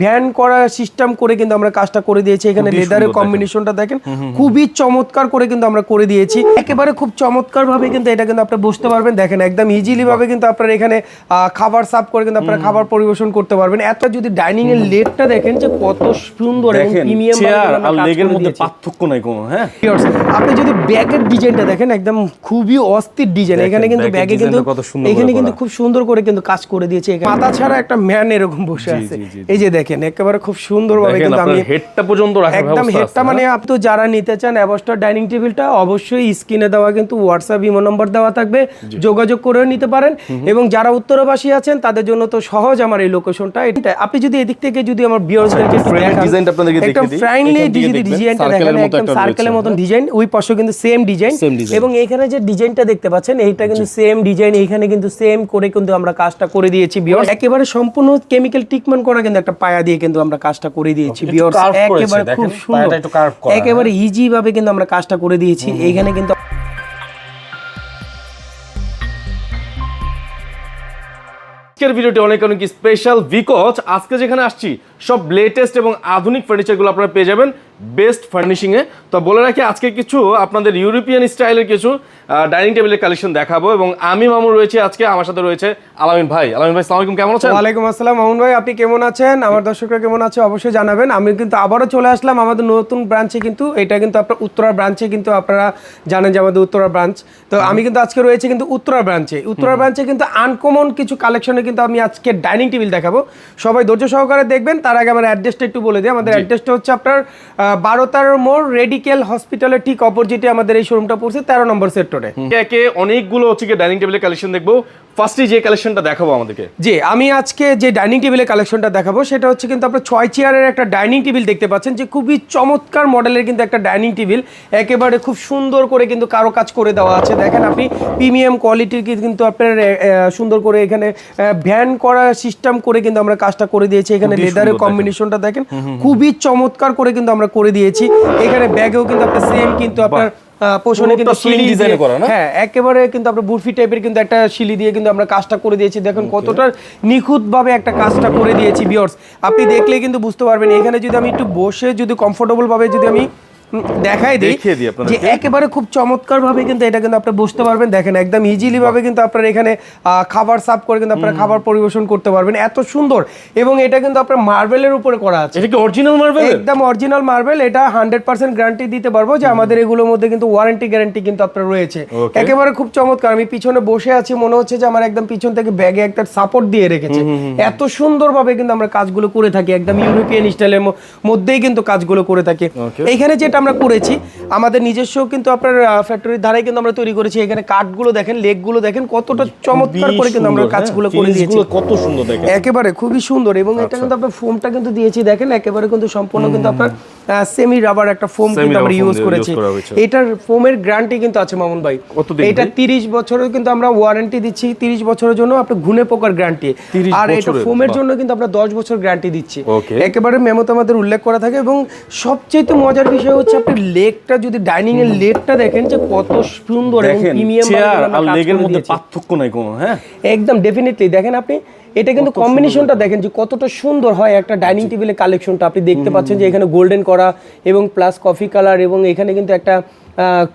Van করা system করে কিন্তু আমরা কাজটা করে দিয়েছি। এখানে লেদারের। কম্বিনেশনটা দেখেন। খুবই চমৎকার করে কিন্তু আমরা করে দিয়েছি। একেবারে খুব চমৎকার ভাবে কিন্তু এটা কিন্তু আপনি বুঝতে পারবেন। দেখেন একদম ইজিলি ভাবে কিন্তু আপনারা এখানে খাবার সার্ভ করে কিন্তু আপনারা খাবার পরিবেশন করতে পারবেন। এত যদি ডাইনিং এর লেটটা দেখেন যে কত সুন্দর এবং প্রিমিয়াম আর লেগের মধ্যে পার্থক্য নাই কোনো হ্যাঁ? আপনি যদি ব্যাগের ডিজাইনটা দেখেন একদম খুবই অস্থির ডিজাইন এখানে কিন্তু ব্যাগে কিন্তু কত সুন্দর এখানে কিন্তু খুব সুন্দর করে কিন্তু কাজ করে দিয়েছে। এখানে মাথা ছাড়া একটা ম্যান এরকম বসে আছে। এই যে দেখেন একেবারে খুব সুন্দর ভাবে কিন্তু আমি হেডটা পর্যন্ত রাখার একদম হেডটা মানে? আপনি তো যারা নিতে চান অ্যাবস্টার ডাইনিং টেবিলটা অবশ্যই স্ক্রিনে দেওয়া কিন্তু হোয়াটসঅ্যাপ ইমো নম্বর দেওয়া থাকবে। যোগাযোগ করেও নিতে পারেন এবং যারা উত্তরবাসী আছেন তাদের জন্য তো সহজ আমার এই লোকেশনটা এটা আপনি যদি এদিক থেকে যদি আমার বিয়ার্সদেরকে frame ডিজাইনটা আপনাদেরকে দেখিয়ে দিই। ফ্রাইনলি এখান থেকে যদি দেখবেন, ডিজাইনটা দেখেন একদম সার্কেলের মতন ডিজাইন ওই পাশে কিন্তু সেম ডিজাইন এবং এখানে যে ডিজাইনটা দেখতে পাচ্ছেন এইটা কিন্তু সেম ডিজাইন এইখানে কিন্তু সেম করে কিন্তু আমরা কাজটা করে দিয়েছি বিয়ার্স একেবারে সম্পূর্ণ কেমিক্যাল ট্রিটমেন্ট করা কিন্তু একটা পায়া দিয়ে কিন্তু আমরা কাজটা করে দিয়েছি বিয়ার্স একেবারে খুব সুন্দর। একেবারে ইজি ভাবে কিন্তু আমরা কাজটা করে দিয়েছি এইখানে কিন্তু আজকের ভিডিওটি অনেক অনেক স্পেশাল বিকজ আজকে যেখানে আসছি সব লেটেস্ট এবং আধুনিক ফার্নিচারগুলো আপনারা পেয়ে যাবেন বেস্ট ফার্নিশিং এ। তো বলে রাখি আজকে কিছু আপনাদের ইউরোপিয়ান স্টাইলের কিছু ডাইনিং টেবিলের কালেকশন দেখাবো এবং আমি মামুন রয়েছে আজকে আমার সাথে রয়েছে আলামিন ভাই। আলামিন ভাই সালামালাইকুম কেমন আছেন? ওয়ালাইকুম আসসালাম মামুন ভাই আপনি কেমন আছেন? আমার দর্শকরা কেমন আছে অবশ্যই জানাবেন। আমি কিন্তু আবারও চলে আসলাম আমাদের নতুন ব্রাঞ্চে কিন্তু এটা কিন্তু আপনার উত্তরা ব্রাঞ্চে কিন্তু আপনারা জানেন যে আমাদের উত্তরা ব্রাঞ্চ তো আমি কিন্তু আজকে রয়েছে কিন্তু উত্তরা ব্রাঞ্চে উত্তরা ব্রাঞ্চে কিন্তু আনকমন কিছু কালেকশনে কিন্তু আমি আজকে ডাইনিং টেবিল দেখাবো। সবাই ধৈর্য সহকারে দেখবেন তার আগে আমার অ্যাড্রেসটা একটু বলে দিই। আমাদের অ্যাড্রেসটা হচ্ছে আপনার বারো তেরো মোড় রেডিকেল হসপিটালের ঠিক অপোজিটে আমাদের এই শোরুমটা পড়ছে তেরো নম্বর সেক্টরে। একে অনেকগুলো হচ্ছে কি ডাইনিং টেবিলের কালেকশন দেখব। ফার্স্টে যে কালেকশনটা দেখাবো আমাদেরকে। জি আমি আজকে যে ডাইনিং টেবিলের কালেকশনটা দেখাবো সেটা হচ্ছে কিন্তু আপনার ছয় চেয়ারের একটা ডাইনিং টেবিল দেখতে পাচ্ছেন যে খুবই চমৎকার মডেলের কিন্তু একটা ডাইনিং টেবিল। একেবারে খুব সুন্দর করে কিন্তু কারও কাজ করে দেওয়া আছে। দেখেন আপনি প্রিমিয়াম কোয়ালিটির কিন্তু আপনার সুন্দর করে এখানে ভ্যান করা সিস্টেম করে কিন্তু আমরা কাজটা করে দিয়েছি। এখানে লেদারের। কম্বিনেশনটা দেখেন। খুবই চমৎকার করে কিন্তু আমরা করে দিয়েছি। এখানে ব্যাগেও কিন্তু আপনার সেম কিন্তু আপনার পোষণে কিন্তু করা না? হ্যাঁ একেবারে কিন্তু আমরা বুরফি টাইপের কিন্তু একটা শিলি দিয়ে কিন্তু আমরা কাজটা করে দিয়েছি। দেখুন কতটা নিখুঁত ভাবে একটা কাজটা করে দিয়েছি বিয়ার্স আপনি দেখলে কিন্তু বুঝতে পারবেন। এখানে যদি আমি একটু বসে যদি কমফোর্টেবল ভাবে যদি আমি দেখাই দিই দেখিয়ে দিই আপনাদেরকে। যে একেবারে খুব চমৎকার ভাবে কিন্তু এটা কিন্তু আপনি পারবেন। দেখেন একদম ইজিলি ভাবে কিন্তু আপনারা এখানে খাবার সার্ভ করে কিন্তু আপনারা খাবার পরিবেশন করতে পারবেন। এত সুন্দর। এবং এটা কিন্তু আপনার মার্বেলের উপরে করা আছে। এটা কি অরিজিনাল মার্বেল একদম অরিজিনাল মার্বেল এটা হান্ড্রেড পার্সেন্ট গ্যারান্টি দিতে পারব যে আমাদের এগুলোর মধ্যে কিন্তু ওয়ারেন্টি গ্যারান্টি কিন্তু আপনার রয়েছে। একেবারে খুব চমৎকার। আমি পিছনে বসে আছি মনে হচ্ছে যে আমার একদম পিছন থেকে ব্যাগে একটা সাপোর্ট দিয়ে রেখেছে। এত সুন্দর ভাবে কিন্তু আমরা কাজগুলো করে থাকি। একদম ইউরোপিয়ান স্টাইলের মধ্যেই কিন্তু কাজগুলো করে থাকি। এখানে যেটা আমরা করেছি। আমাদের নিজস্ব কিন্তু আপনার ফ্যাক্টরির ধারে কিন্তু আমরা তৈরি করেছি। এখানে কাঠগুলো দেখেন লেগগুলো দেখেন কতটা চমৎকার করে কিন্তু আমরা কাজগুলো করে দিয়েছি। কত সুন্দর দেখেন। একেবারে খুবই সুন্দর এবং আচ্ছা। এটা কিন্তু আপনার ফোমটা কিন্তু দিয়েছি দেখেন একেবারে কিন্তু সম্পূর্ণ কিন্তু আপনার সেমি রাবার একটা ফোম কিন্তু আমরা ইউজ করেছি। এটার ফোমের গ্যারান্টি কিন্তু আছে মামুন ভাই। এটা ভাই? 30 বছরের কিন্তু আমরা ওয়ারেন্টি দিচ্ছি। 30 বছরের জন্য আপনি ঘুনে পোকার গ্যারান্টি আর এটা ফোমের জন্য কিন্তু আমরা 10 বছর গ্যারান্টি দিচ্ছি. একেবারে মেমোতে আমাদের উল্লেখ করা থাকে এবং সবচেয়ে মজার বিষয় হচ্ছে আপনি লেগটা যদি ডাইনিং এর লেগটা দেখেন যে কত সুন্দর এবং প্রিমিয়াম আর লেগের মধ্যে পার্থক্য নাই কোনো হ্যাঁ? একদম ডেফিনেটলি দেখেন আপনি এটা কিন্তু কম্বিনেশনটা দেখেন যে কতটা সুন্দর হয় একটা ডাইনিং টেবিলের কালেকশনটা আপনি দেখতে পাচ্ছেন যে এখানে গোল্ডেন করা এবং প্লাস কফি কালার এবং এখানে কিন্তু একটা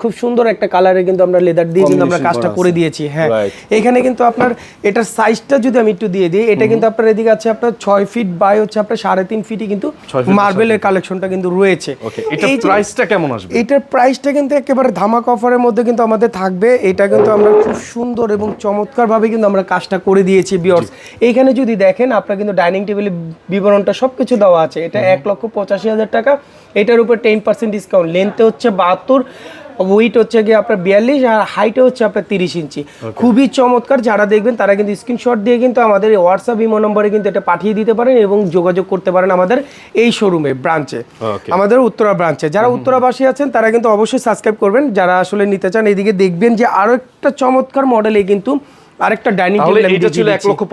খুব সুন্দর একটা কালারে কিন্তু আমরা লেদার দিয়ে কিন্তু আমরা কাজটা করে দিয়েছি হ্যাঁ। এখানে কিন্তু আপনার এটার সাইজটা যদি আমি একটু দিয়ে দিই এটা কিন্তু আপনার এদিকে আছে আপনার ছয় ফিট বাই হচ্ছে আপনার সাড়ে তিন ফিটই কিন্তু মার্বেলের কালেকশনটা কিন্তু রয়েছে। এই প্রাইসটা কেমন আসবে? এটার প্রাইসটা কিন্তু একেবারে ধামাক অফারের মধ্যে কিন্তু আমাদের থাকবে। এটা কিন্তু আমরা খুব সুন্দর এবং চমৎকার ভাবে কিন্তু আমরা কাজটা করে দিয়েছি বিয়ার্স এইখানে যদি দেখেন আপনার কিন্তু ডাইনিং টেবিলের বিবরণটা সবকিছু দেওয়া আছে। এটা এক লক্ষ পঁচাশি হাজার টাকা। এটার উপর টেন পার্সেন্ট ডিসকাউন্ট লেন্থে হচ্ছে বাহাত্তর। ওয়েট হচ্ছে গিয়ে আপনার বিয়াল্লিশ আর হাইটে হচ্ছে আপনার তিরিশ ইঞ্চি। খুবই চমৎকার যারা দেখবেন তারা কিন্তু স্ক্রিনশট দিয়ে কিন্তু আমাদের এই হোয়াটসঅ্যাপ ইমো নম্বরে কিন্তু এটা পাঠিয়ে দিতে পারেন এবং যোগাযোগ করতে পারেন আমাদের এই শোরুমে ব্রাঞ্চে আমাদের উত্তরা ব্রাঞ্চে যারা উত্তরাবাসী আছেন তারা কিন্তু অবশ্যই সাবস্ক্রাইব করবেন। যারা আসলে নিতে চান এদিকে দেখবেন যে আরও একটা চমৎকার মডেলে কিন্তু আরেকটা ডাইনিং টেবিল এটা ছিল লক্ষ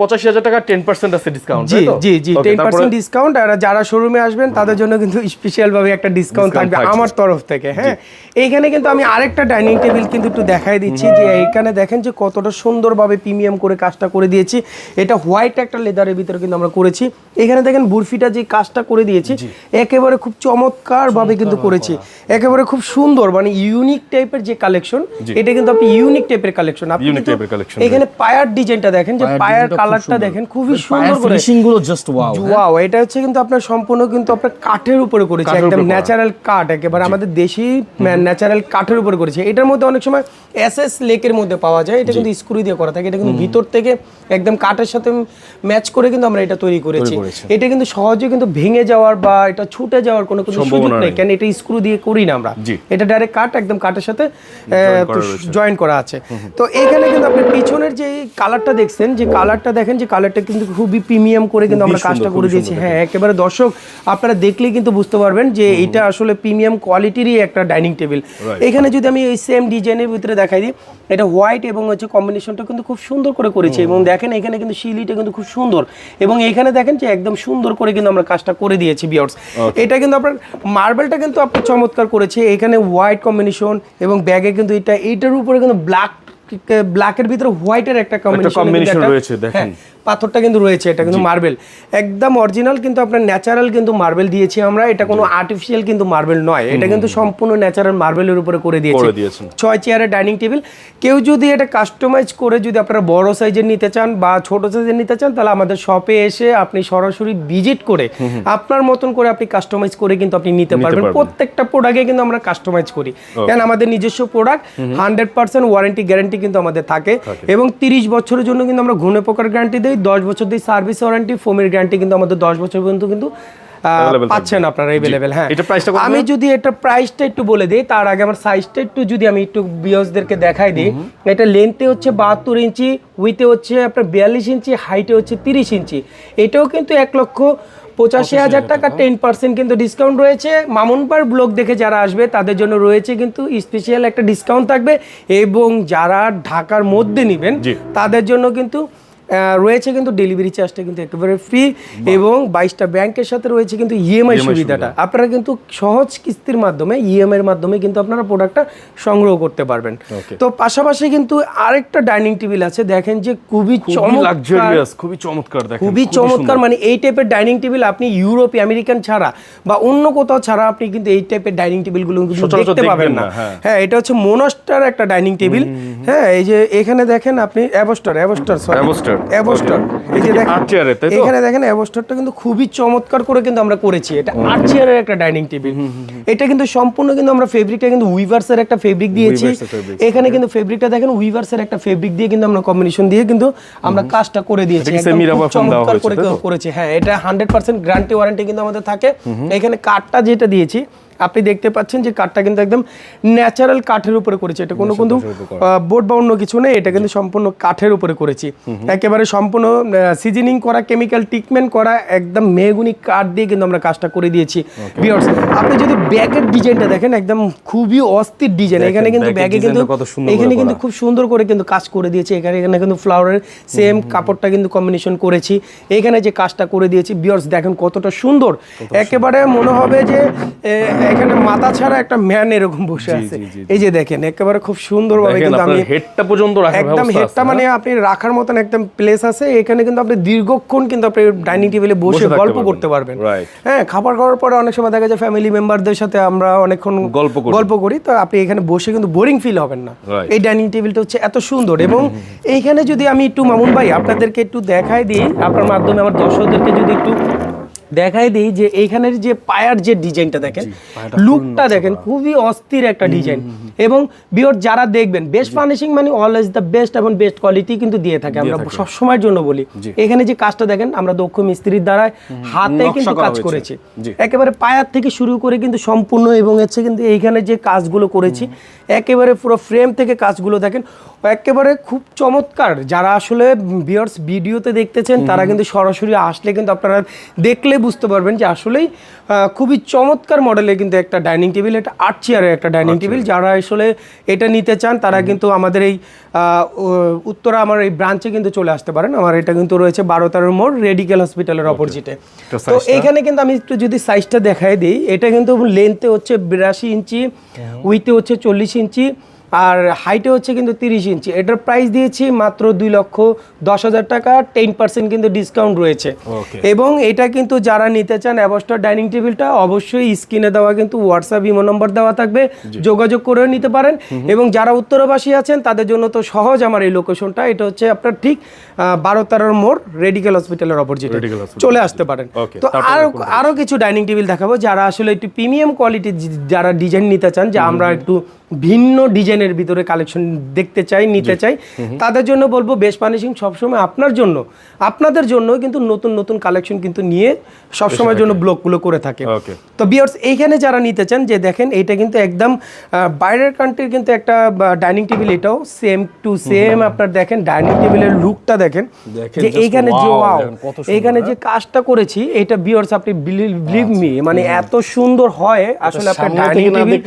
টাকা টেন পার্সেন্ট আছে ডিসকাউন্ট জি জি জি টেন পার্সেন্ট ডিসকাউন্ট আর যারা শোরুমে আসবেন তাদের জন্য কিন্তু স্পেশাল ভাবে একটা ডিসকাউন্ট থাকবে আমার তরফ থেকে হ্যাঁ? এইখানে কিন্তু আমি আরেকটা ডাইনিং টেবিল কিন্তু একটু দেখাই দিচ্ছি যে এইখানে দেখেন যে কতটা সুন্দরভাবে প্রিমিয়াম করে কাজটা করে দিয়েছি। এটা হোয়াইট একটা লেদারের ভিতরে কিন্তু আমরা করেছি। এখানে দেখেন বুরফিটা যে কাজটা করে দিয়েছি একেবারে খুব চমৎকার ভাবে কিন্তু করেছি। একেবারে খুব সুন্দর মানে ইউনিক টাইপের যে কালেকশন এটা কিন্তু আপনি ইউনিক টাইপের কালেকশন আপনি এখানে পায়ার ডিজাইনটা দেখেন যে পায়ার কালারটা দেখেন খুবই সুন্দর করে। ফিনিশিংগুলো জাস্ট ওয়াও ওয়াও এটা হচ্ছে কিন্তু আপনার সম্পূর্ণ কিন্তু আপনার কাঠের উপরে করেছে একদম ন্যাচারাল কাঠ একেবারে আমাদের দেশি ন্যাচারাল কাঠের উপরে করেছে। এটার মধ্যে অনেক সময় এসএস লেকের মধ্যে পাওয়া যায় এটা কিন্তু স্ক্রু দিয়ে করা থাকে এটা কিন্তু ভিতর থেকে একদম কাঠের সাথে ম্যাচ করে কিন্তু আমরা এটা তৈরি করেছি। এটা কিন্তু সহজে কিন্তু ভেঙে যাওয়ার বা এটা ছুটে যাওয়ার কোনো কোনো সুযোগ নেই। কেন এটা স্ক্রু দিয়ে করি না আমরা। এটা ডাইরেক্ট কাঠ একদম কাঠের সাথে জয়েন করা আছে। তো এখানে কিন্তু আপনি পিছনের যে কালারটা দেখছেন যে কালারটা দেখেন যে কালারটা কিন্তু খুবই প্রিমিয়াম করে কিন্তু আমরা কাজটা করে দিয়েছি। হ্যাঁ একেবারে দর্শক আপনারা দেখলেই কিন্তু বুঝতে পারবেন যে এটা আসলে প্রিমিয়াম কোয়ালিটিরই একটা ডাইনিং টেবিল এখানে যদি আমি এই সেম ডিজাইনের ভিতরে দেখাই দিই এটা হোয়াইট এবং হচ্ছে কম্বিনেশনটা কিন্তু খুব সুন্দর করে করেছি এবং দেখেন এখানে কিন্তু শিলিটা কিন্তু খুব সুন্দর এবং এখানে দেখেন যে একদম সুন্দর করে কিন্তু আমরা কাজটা করে দিয়েছি বিয়ার্স এটা কিন্তু আপনার মার্বেলটা কিন্তু আপনার চমৎকার করেছে। এখানে হোয়াইট কম্বিনেশন এবং ব্যাগে কিন্তু এটা এইটার উপরে কিন্তু ব্ল্যাক ব্ল্যাকের ভিতরে হোয়াইটের একটা কম্বিনেশন রয়েছে, দেখেন। পাথরটা কিন্তু রয়েছে এটা কিন্তু মার্বেল একদম অরিজিনাল কিন্তু আপনার ন্যাচারাল কিন্তু মার্বেল দিয়েছি আমরা এটা কোনো আর্টিফিশিয়াল কিন্তু মার্বেল নয় এটা কিন্তু সম্পূর্ণ ন্যাচারাল মার্বেলের উপরে করে দিয়েছি। ছয় চেয়ারের ডাইনিং টেবিল কেউ যদি এটা কাস্টমাইজ করে যদি আপনারা বড় সাইজের নিতে চান বা ছোট সাইজের নিতে চান তাহলে আমাদের শপে এসে আপনি সরাসরি ভিজিট করে আপনার মতন করে আপনি কাস্টমাইজ করে কিন্তু আপনি নিতে পারবেন। প্রত্যেকটা প্রোডাক্টে কিন্তু আমরা কাস্টমাইজ করি। কারণ আমাদের নিজস্ব product hundred percent warranty guarantee কিন্তু আমাদের থাকে এবং তিরিশ বছরের জন্য কিন্তু আমরা ঘুনে পোকার গ্যারান্টি দিই। দশ বছর দিই সার্ভিস ওয়ারেন্টি ফোমের গ্যারান্টি কিন্তু আমাদের দশ বছর পর্যন্ত কিন্তু। পাচ্ছেন আপনারা এভেলেবেল হ্যাঁ। এটা আমি যদি এটা প্রাইসটা একটু বলে দিই তার আগে আমার সাইজটা একটু যদি আমি একটু বিয়সদেরকে দেখাই দিই এটা লেন্থে হচ্ছে বাহাত্তর ইঞ্চি উইথে হচ্ছে আপনার বিয়াল্লিশ ইঞ্চি হাইটে হচ্ছে তিরিশ ইঞ্চি। এটাও কিন্তু এক লক্ষ পঁচাশি হাজার টাকা টেন পার্সেন্ট কিন্তু ডিসকাউন্ট রয়েছে। মামুনপাড় ব্লক দেখে যারা আসবে তাদের জন্য রয়েছে কিন্তু স্পেশাল একটা ডিসকাউন্ট থাকবে। এবং যারা ঢাকার মধ্যে নেবেন তাদের জন্য কিন্তু রয়েছে কিন্তু ডেলিভারি চার্জটা কিন্তু একেবারে ফ্রি এবং বাইশটা ব্যাংকের সাথে রয়েছে কিন্তু ইএমআই সুবিধাটা। আপনারা কিন্তু সহজ কিস্তির মাধ্যমে ইএমআই এর মাধ্যমে কিন্তু আপনারা প্রোডাক্টটা সংগ্রহ করতে পারবেন। তো পাশাপাশি কিন্তু আরেকটা ডাইনিং টেবিল আছে দেখেন যে খুবই চমৎকার খুবই চমৎকার দেখেন খুবই চমৎকার মানে এই টাইপের ডাইনিং টেবিল আপনি ইউরোপ আমেরিকান ছাড়া বা অন্য কোথাও ছাড়া আপনি কিন্তু এই টাইপের ডাইনিং টেবিলগুলো কিন্তু সচরাচর দেখতে পাবেন না। হ্যাঁ। হ্যাঁ এটা হচ্ছে মোনাস্টার একটা ডাইনিং টেবিল হ্যাঁ এই যে এখানে দেখেন আপনি অ্যাবস্টার অ্যাবস্টার সরি Abostar, অ্যাবস্টার এই যে দেখেন আট তাই এখানে দেখেন অ্যাবস্টারটা কিন্তু খুবই চমৎকার করে কিন্তু আমরা করেছি। এটা আট চেয়ারের একটা ডাইনিং টেবিল এটা কিন্তু সম্পূর্ণ কিন্তু আমরা ফেব্রিকটা কিন্তু উইভার্সের একটা ফেব্রিক দিয়েছি। এখানে কিন্তু ফেব্রিকটা দেখেন উইভার্সের একটা ফেব্রিক দিয়ে কিন্তু আমরা কম্বিনেশন দিয়ে কিন্তু আমরা কাজটা করে দিয়েছি। এটা কি একদম semi খুব rubber foam দেওয়া চমৎকার করে তাই হ্যাঁ এটা হান্ড্রেড পার্সেন্ট গ্যারান্টি ওয়ারেন্টি কিন্তু আমাদের থাকে। এখানে কাঠটা যেটা দিয়েছি আপনি দেখতে পাচ্ছেন যে কাঠটা কিন্তু একদম ন্যাচারাল কাঠের উপরে করেছে। এটা কোনো কিন্তু বোর্ড বা অন্য কিছু নেই এটা কিন্তু সম্পূর্ণ কাঠের উপরে করেছি। একেবারে সম্পূর্ণ সিজনিং করা কেমিক্যাল ট্রিটমেন্ট করা একদম মেহগুনি কাঠ দিয়ে কিন্তু আমরা কাজটা করে দিয়েছি। বিয়ার্স আপনি যদি ব্যাগের ডিজাইনটা দেখেন একদম খুবই অস্থির ডিজাইন। এখানে কিন্তু ব্যাগে কিন্তু এখানে কিন্তু খুব সুন্দর করে কিন্তু কাজ করে দিয়েছে। এখানে এখানে কিন্তু ফ্লাওয়ারের সেম কাপড়টা কিন্তু কম্বিনেশন করেছি। এখানে যে কাজটা করে দিয়েছি বিয়ার্স দেখেন কতটা সুন্দর। একেবারে মনে হবে যে এখানে মাথা ছাড়া একটা ম্যান এরকম বসে আছে। এই যে দেখেন একেবারে খুব সুন্দরভাবে কিন্তু আমি হেডটা পর্যন্ত একদম হেডটা মানে আপনি রাখার মতন একদম প্লেস আছে। এখানে কিন্তু আপনি দীর্ঘক্ষণ কিন্তু আপনি ডাইনিং টেবিলে বসে গল্প করতে পারবেন। হ্যাঁ খাবার খাওয়ার পরে অনেক সময় দেখা যায় ফ্যামিলি মেম্বারদের সাথে আমরা অনেকক্ষণ গল্প করি। গল্প করি। তো আপনি এখানে বসে কিন্তু বোরিং ফিল হবেন না। এই ডাইনিং টেবিলটা হচ্ছে এত সুন্দর এবং এইখানে যদি আমি একটু মামুন ভাই আপনাদেরকে একটু দেখাই দিই আপনার মাধ্যমে আমার দর্শকদেরকে যদি একটু দেখাই দিই যে এইখানের যে পায়ার যে ডিজাইনটা দেখেন লুকটা দেখেন খুবই অস্থির একটা ডিজাইন। এবং বিয়র যারা দেখবেন বেস্ট ফার্নিশিং মানে অলওয়েজ দ্য বেস্ট এবং বেস্ট কোয়ালিটি কিন্তু দিয়ে থাকে। আমরা সব সময়ের জন্য বলি। এখানে যে কাজটা দেখেন আমরা দক্ষ মিস্ত্রির দ্বারা হাতে কিন্তু কাজ করেছি। একেবারে পায়ার থেকে শুরু করে কিন্তু সম্পূর্ণ এবং হচ্ছে কিন্তু এইখানে যে কাজগুলো করেছি একেবারে পুরো ফ্রেম থেকে কাজগুলো দেখেন একেবারে খুব চমৎকার। যারা আসলে বিয়ার্স ভিডিওতে দেখতেছেন তারা কিন্তু সরাসরি আসলে কিন্তু আপনারা দেখলে বুঝতে পারবেন যে আসলেই খুবই চমৎকার মডেলের কিন্তু একটা ডাইনিং টেবিল এটা আট চেয়ারের একটা ডাইনিং টেবিল যারা আসলে এটা নিতে চান তারা কিন্তু আমাদের এই উত্তরা আমার এই ব্রাঞ্চে কিন্তু চলে আসতে পারেন। আমার এটা কিন্তু রয়েছে বারো তেরো মোড় রেডিকেল হসপিটালের অপোজিটে তো এইখানে কিন্তু আমি একটু যদি সাইজটা দেখাই দিই এটা কিন্তু লেন্থে হচ্ছে বিরাশি ইঞ্চি উইথে হচ্ছে চল্লিশ ইঞ্চি। আর হাইটে হচ্ছে কিন্তু তিরিশ ইঞ্চি এটার প্রাইস দিয়েছি মাত্র দুই লক্ষ দশ হাজার টাকা টেন পার্সেন্ট কিন্তু ডিসকাউন্ট রয়েছে। এবং এটা কিন্তু যারা নিতে চান অ্যাবস্টার ডাইনিং টেবিলটা অবশ্যই স্ক্রিনে দেওয়া কিন্তু হোয়াটসঅ্যাপ ইমো নম্বর দেওয়া থাকবে। যোগাযোগ করেও নিতে পারেন। এবং যারা উত্তরবাসী আছেন তাদের জন্য তো সহজ আমার এই লোকেশনটা এটা হচ্ছে আপনার ঠিক বারো তেরোর মোড় রেডিকেল হসপিটালের অপোজিটে চলে আসতে পারেন। তো তারপরে আরও কোনটা? আরও কিছু ডাইনিং টেবিল দেখাবো যারা আসলে একটু প্রিমিয়াম কোয়ালিটির যারা ডিজাইন নিতে চান যে আমরা একটু ভিন্ন ডিজাইনের ভিতরে কালেকশন দেখতে চাই নিতে চাই। তাদের জন্য বলব বেশ পানিশিং সবসময় আপনার জন্য। আপনাদের জন্য কিন্তু নতুন নতুন কালেকশন কিন্তু নিয়ে সবসময়ের জন্য ব্লকগুলো করে থাকে। তো বিয়ার্স এইখানে যারা নিতে চান যে দেখেন এইটা কিন্তু একদম বাইরের কান্ট্রির কিন্তু একটা ডাইনিং টেবিল এটাও সেম টু সেম আপনার দেখেন ডাইনিং টেবিলের লুকটা দেখেন। যে এইখানে যে সুন্দর, এইখানে যে কাজটা করেছি এটা বিয়ার্স আপনি বিলিভ মি মানে এত সুন্দর হয় আসলে আপনার ডাইনিং টেবিল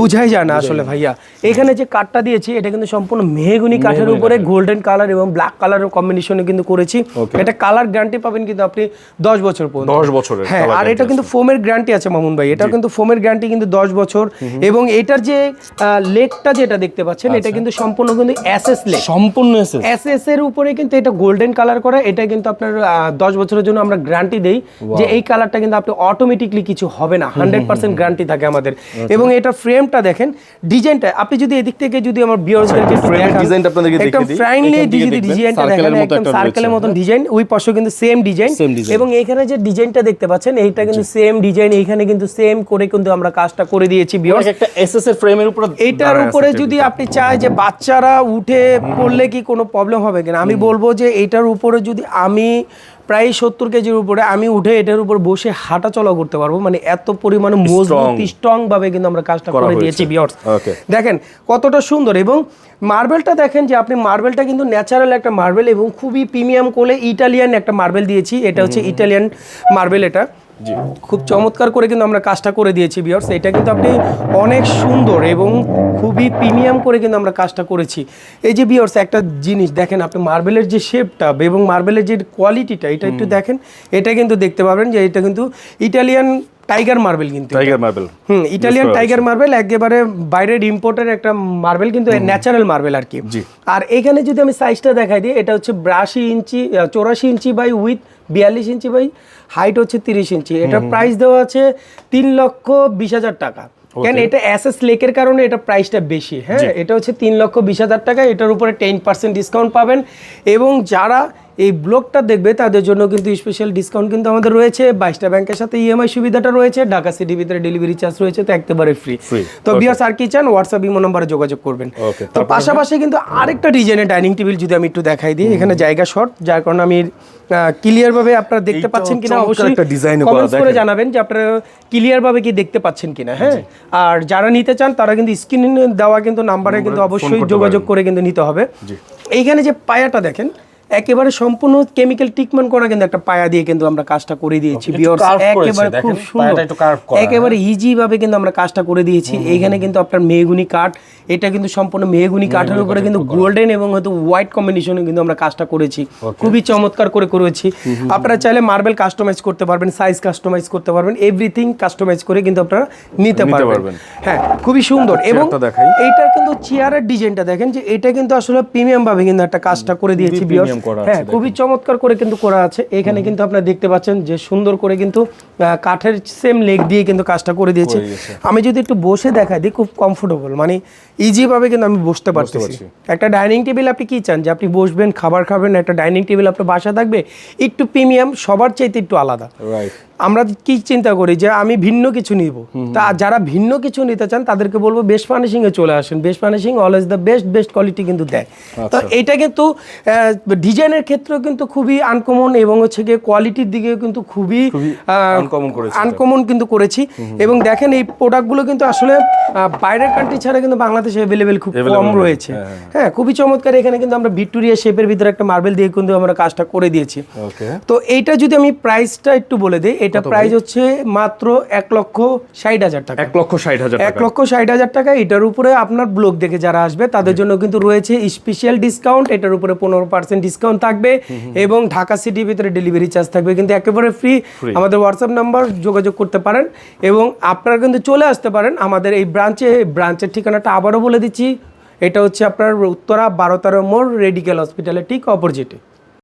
বুঝাই যায় না আসলে ভাইয়া। এখানে যে কাঠটা দিয়েছি এটা কিন্তু সম্পূর্ণ মেহগুনি কাঠের উপরে গোল্ডেন কালার এবং ব্ল্যাক কালারের কম্বিনেশনে কিন্তু করেছি। এটা কালার গ্যারান্টি পাবেন কিন্তু আপনি দশ বছর পর্যন্ত। দশ বছরের হ্যাঁ আর এটা কিন্তু ফোমের গ্যারান্টি আছে মামুন ভাই। এটা কিন্তু ফোমের গ্যারান্টি কিন্তু দশ বছর। এবং এটার যে লেগটা যেটা দেখতে পাচ্ছেন এটা কিন্তু সম্পূর্ণ কিন্তু এসএস লেগ সম্পূর্ণ এসে এসএস এর উপরে কিন্তু এটা গোল্ডেন কালার করা এটা কিন্তু আপনার দশ বছরের জন্য আমরা গ্যারান্টি দেই যে এই কালারটা কিন্তু আপনি অটোমেটিকলি কিছু হবে না। হান্ড্রেড পার্সেন্ট গ্যারান্টি থাকে আমাদের। এবং এটা ফ্রেমটা দেখেন ডিজাইনটা আপনি যদি এদিক থেকে যদি আমার বিয়ার্সদেরকে একটু frame এর দেখান design টা আপনাদেরকে দেখিয়ে দিই। ফ্রাইনলি এখান থেকে যদি ডিজাইনটা দেখেন একদম সার্কেলের মতন ডিজাইন ওই পাশে কিন্তু সেম ডিজাইন এবং এখানে যে ডিজাইনটা দেখতে পাচ্ছেন এইটা কিন্তু সেম ডিজাইন এইখানে কিন্তু সেম করে কিন্তু আমরা কাজটা করে দিয়েছি বিয়ার্স একটা এসএস এর ফ্রেমের উপর এইটার উপরে যদি আপনি চায় যে বাচ্চারা উঠে পড়লে কি কোনো প্রবলেম হবে কিনা? আমি বলব যে এইটার উপরে যদি আমি প্রায় সত্তর কেজির উপরে আমি উঠে এটার উপর বসে হাঁটা চলা করতে পারব। মানে এত পরিমাণে মজবুত স্ট্রং ভাবে কিন্তু আমরা কাজটা করে দিয়েছি বিয়ার্স দেখেন কতটা সুন্দর এবং মার্বেলটা দেখেন যে আপনি মার্বেলটা কিন্তু ন্যাচারাল একটা মার্বেল এবং খুবই প্রিমিয়াম কোলে ইটালিয়ান একটা মার্বেল দিয়েছি। এটা হচ্ছে ইটালিয়ান মার্বেল এটা। খুব চমৎকার করে কিন্তু আমরা কাজটা করে দিয়েছি বিয়ার্স এটা কিন্তু আপনি অনেক সুন্দর এবং খুবই প্রিমিয়াম করে কিন্তু আমরা কাজটা করেছি। এই যে বিয়ার্স একটা জিনিস দেখেন আপনি মার্বেলের যে শেপটা এবং মার্বেলের যে কোয়ালিটিটা এটা একটু দেখেন। এটা কিন্তু দেখতে পাবেন যে এটা কিন্তু ইটালিয়ান টাইগার মার্বেল কিন্তু tiger marble hmm Italian tiger marble একেবারে বাইরের ইম্পোর্টের একটা মার্বেল কিন্তু ন্যাচারাল মার্বেল আর কি। আর এখানে যদি আমি সাইজটা দেখাই দিই এটা হচ্ছে বিরাশি ইঞ্চি চৌরাশি ইঞ্চি বাই উইথ বিয়াল্লিশ ইঞ্চি বাই হাইট হচ্ছে তিরিশ ইঞ্চি। এটার প্রাইস দেওয়া আছে তিন লক্ষ বিশ হাজার টাকা। কেন এটা এসএস লেকের কারণে এটা প্রাইসটা বেশি হ্যাঁ? এটা হচ্ছে তিন লক্ষ বিশ হাজার টাকা। এটার উপরে টেন পার্সেন্ট ডিসকাউন্ট পাবেন। এবং যারা এই ব্লগটা দেখবে তাদের জন্য কিন্তু স্পেশাল ডিসকাউন্ট কিন্তু আমাদের রয়েছে। বাইশটা ব্যাংকের সাথে ইএমআই সুবিধাটা রয়েছে। ঢাকা সিটির ভিতরে ডেলিভারি চার্জ রয়েছে তো একেবারে ফ্রি তো বিয়ার্স আর কি চান হোয়াটসঅ্যাপ ইমো নাম্বারে যোগাযোগ করবেন। তো পাশাপাশি কিন্তু আরেকটা ডিজাইনের ডাইনিং টেবিল যদি আমি একটু দেখাই দিই এখানে জায়গা শর্ট যার কারণে আমি ক্লিয়ার ভাবে আপনারা দেখতে পাচ্ছেন কিনা অবশ্যই একটা ডিজাইন করা, কমেন্টস করে জানাবেন যে আপনারা ক্লিয়ার ভাবে কি দেখতে পাচ্ছেন কিনা হ্যাঁ? আর যারা নিতে চান তারা কিন্তু স্ক্রিন দেওয়া কিন্তু নাম্বারে কিন্তু অবশ্যই যোগাযোগ করে কিন্তু নিতে হবে। এইখানে যে পায়াটা দেখেন একেবারে সম্পূর্ণ কেমিক্যাল ট্রিটমেন্ট করা কিন্তু একটা পায়া দিয়ে কিন্তু আমরা কাজটা করে দিয়েছি একেবারে খুব সুন্দর। একেবারে ইজি ভাবে কিন্তু আমরা কাজটা করে দিয়েছি। এইখানে কিন্তু আপনার মেহগুনি কাঠ এটা কিন্তু সম্পূর্ণ মেহগুনি কাঠের উপরে কিন্তু গোল্ডেন এবং হয়তো হোয়াইট কম্বিনেশনে কিন্তু আমরা কাজটা করেছি। খুবই চমৎকার করে করেছি। আপনারা চাইলে মার্বেল কাস্টমাইজ করতে পারবেন সাইজ কাস্টমাইজ করতে পারবেন এভরিথিং কাস্টমাইজ করে কিন্তু আপনারা নিতে পারবেন। হ্যাঁ খুবই সুন্দর এবং। এইটার কিন্তু চেয়ারের ডিজাইনটা দেখেন যে এটা কিন্তু আসলে প্রিমিয়াম ভাবে কিন্তু একটা কাজটা করে দিয়েছি premium করা হ্যাঁ খুবই চমৎকার করে কিন্তু করা আছে। এখানে কিন্তু আপনারা দেখতে পাচ্ছেন যে সুন্দর করে কিন্তু কাঠের সেম লেগ দিয়ে কিন্তু কাজটা করে দিয়েছে। আমি যদি একটু বসে দেখাই দিই খুব কমফোর্টেবল মানে ইজিভাবে কিন্তু আমি বসতে পারতেছি। পারছি। একটা ডাইনিং টেবিল আপনি কি চান? যে আপনি বসবেন খাবার খাবেন একটা ডাইনিং টেবিল আপনার বাসা থাকবে একটু প্রিমিয়াম সবার চাইতে একটু আলাদা। আমরা কি চিন্তা করি যে আমি ভিন্ন কিছু নিব? তা যারা ভিন্ন কিছু নিতে চান তাদেরকে বলব বেস্ট ফার্নিশিং এ চলে আসেন। Best furnishing always the best best quality কিন্তু দেয়। তো এইটা কিন্তু ডিজাইনের ক্ষেত্রেও কিন্তু খুবই আনকমন এবং হচ্ছে গিয়ে কোয়ালিটির দিকেও কিন্তু খুবই আনকমন কিন্তু করেছি। এবং দেখেন এই প্রোডাক্টগুলো কিন্তু আসলে বাইরের কান্ট্রি ছাড়া কিন্তু বাংলাদেশে অ্যাভেলেবেল খুব কম রয়েছে। হ্যাঁ, হ্যাঁ। খুবই চমৎকার। এখানে কিন্তু আমরা ভিক্টোরিয়া শেপের ভিতরে একটা মার্বেল দিয়ে কিন্তু আমরা কাজটা করে দিয়েছি। ওকে তো এইটা যদি আমি প্রাইসটা একটু বলে দিই এটা প্রাইস হচ্ছে মাত্র এক লক্ষ ষাট হাজার টাকা। এক লক্ষ ষাট হাজার এক লক্ষ ষাট হাজার টাকা এটার উপরে আপনার ব্লগ দেখে যারা আসবে তাদের জন্য কিন্তু রয়েছে স্পেশাল ডিসকাউন্ট এটার উপরে পনেরো পার্সেন্ট ডিসকাউন্ট থাকবে এবং ঢাকা সিটির ভিতরে ডেলিভারি চার্জ থাকবে কিন্তু একেবারে ফ্রি আমাদের হোয়াটসঅ্যাপ নাম্বার যোগাযোগ করতে পারেন এবং আপনারা কিন্তু চলে আসতে পারেন আমাদের এই ব্রাঞ্চে ব্রাঞ্চের ঠিকানাটা আবারও বলে দিচ্ছি এটা হচ্ছে আপনার উত্তরা বারো তেরো মোড় রেডিকেল হসপিটালের ঠিক অপোজিটে